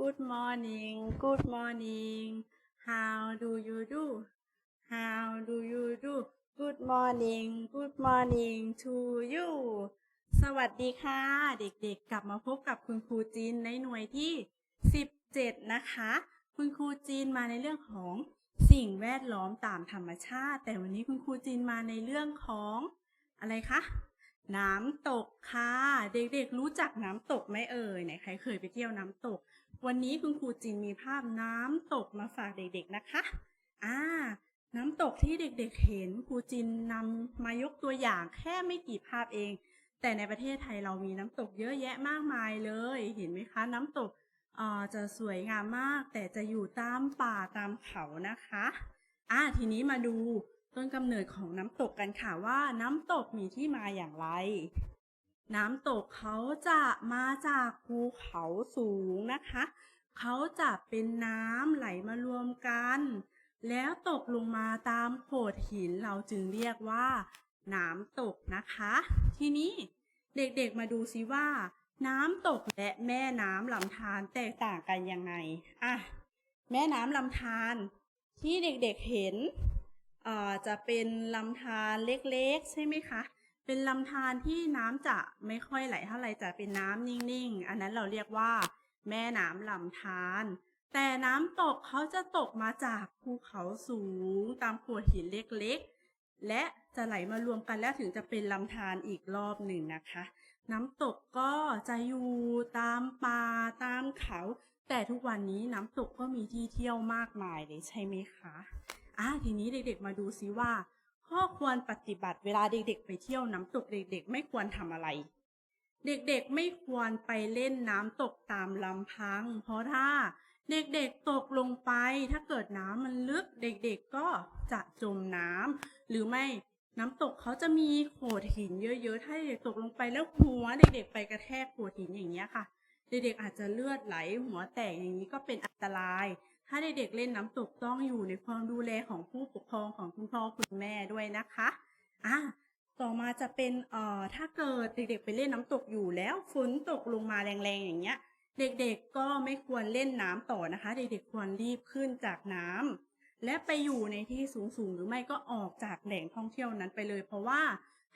Good morning Good morning How do you do How do you do Good morning Good morning to you สวัสดีค่ะ เด็กๆ กลับมาพบกับคุณครูจีนในหน่วยที่ 17 นะคะ คุณครูจีนมาในเรื่องของสิ่งแวดล้อมตามธรรมชาติ แต่วันนี้คุณครูจีนมาในเรื่องของอะไรคะน้ำตกค่ะ เด็กๆ รู้จักน้ำตกไหมเอ่ยไหนใครเคยไปเที่ยวน้ำตก วันนี้คุณครูจินมีภาพน้ำตกมาฝากเด็กๆนะคะ อ่า น้ำตกที่เด็กๆเห็นครูจินนำมายกตัวอย่างแค่ไม่กี่ภาพเอง แต่ในประเทศไทยเรามีน้ำตกเยอะแยะมากมายเลย เห็นไหมคะ น้ำตกอ่าจะสวยงามมาก แต่จะอยู่ตามป่าตามเขานะคะ อ่า ทีนี้มาดูต้นกำเนิดของน้ำตกกันค่ะว่าน้ำตกมีที่มาอย่างไร น้ำตกเขาจะมาจากภูเขาสูงนะคะ เขาจะเป็นน้ำไหลมารวมกัน แล้วตกลงมาตามโขดหินเราจึงเรียกว่าน้ำตกนะคะ ทีนี้เด็กๆมาดูซิว่า น้ำตกและแม่น้ำลำธารแตกต่างกันยังไงอะแม่น้ำลำธารที่เด็กๆเห็นจะเป็นลำธารเล็กๆ ใช่ไหมคะ เป็นลำธารที่น้ำจะไม่ค่อยไหลเท่าไหร่จะเป็นน้ำนิ่งๆ อันนั้นเราเรียกว่า แม่น้ำลำธารแต่น้ำตกเขาจะตกมาจากภูเขาสูงตามโขดหินเล็กๆ และจะไหลมารวมกันแล้วถึงจะเป็นลำธารอีกรอบหนึ่งนะคะ น้ำตกก็จะอยู่ตามป่าตามเขา แต่ทุกวันนี้น้ำตกก็มีที่เที่ยวมากมายเลยใช่ไหมคะอะทีนี้เด็กๆมาดูซิว่า ข้อควรปฏิบัติเวลาเด็กๆ ไปเที่ยวน้ำตกเด็กๆ ไม่ควรทำอะไร เด็กๆไม่ควรไปเล่นน้ำตกตามลำพัง เพราะถ้าเด็กๆตกลงไปถ้าเกิดน้ำมันลึกเด็กๆก็จะจมน้ำหรือไม่น้ำตกเขาจะมีโขดหินเยอะๆ ถ้าเด็กตกลงไปแล้วหัวเด็กๆ ไปกระแทกโขดหินอย่างเงี้ยค่ะ เด็กๆอาจจะเลือดไหลหัวแตกอย่างนี้ก็เป็นอันตราย ถ้าเด็กๆเล่นน้ำตกต้องอยู่ในความดูแลของผู้ปกครองของคุณพ่อคุณแม่ด้วยนะคะอะต่อมาจะเป็นเอ่อถ้าเกิดเด็กๆไปเล่นน้ำตกอยู่แล้วฝนตกลงมาแรงๆอย่างเงี้ย เด็กๆก็ไม่ควรเล่นน้ำต่อนะคะ เด็กๆควรรีบขึ้นจากน้ำและไปอยู่ในที่สูงๆหรือไม่ก็ออกจากแหล่งท่องเที่ยวนั้นไปเลย เพราะว่า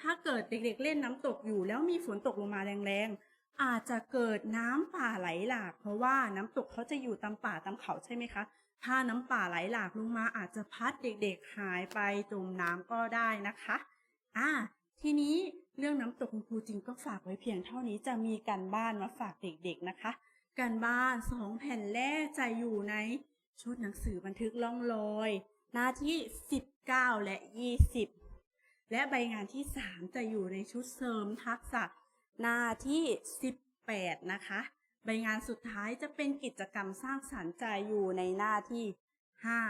ถ้าเกิดเด็กๆเล่นน้ำตกอยู่แล้วมีฝนตกลงมาแรงๆ อาจจะเกิดน้ำป่าไหลหลาก เพราะว่าน้ำตกเขาจะอยู่ตามป่าตามเขาใช่ไหมคะ ถ้าน้ำป่าไหลหลากลงมาอาจจะพัดเด็กๆหายไปจมน้ำก็ได้นะคะอ่าทีนี้เรื่องน้ำตกคุณครูจริงก็ฝากไว้เพียงเท่านี้จะมีการบ้านมาฝากเด็กๆนะคะการบ้านสองแผ่นแรกจะอยู่ในชุดหนังสือบันทึกล่องลอย หน้าที่ 19 และ 20 และใบงานที่ 3 จะอยู่ในชุดเสริมทักษะ หน้าที่ 18 นะคะ ใบงานสุดท้ายจะเป็นกิจกรรมสร้างสรรค์จอยู่ในหน้าที่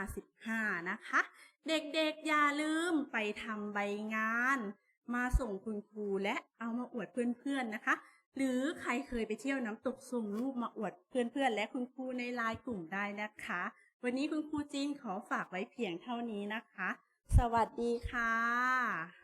55 นะคะ เด็กๆอย่าลืมไปทำใบงาน มาส่งคุณครูและเอามาอวดเพื่อนๆนะคะ หรือใครเคยไปเที่ยวน้ำตกส่งรูปมาอวดเพื่อนๆ และคุณครูในไลน์กลุ่มได้นะคะ วันนี้คุณครูจีนขอฝากไว้เพียงเท่านี้นะคะ สวัสดีค่ะ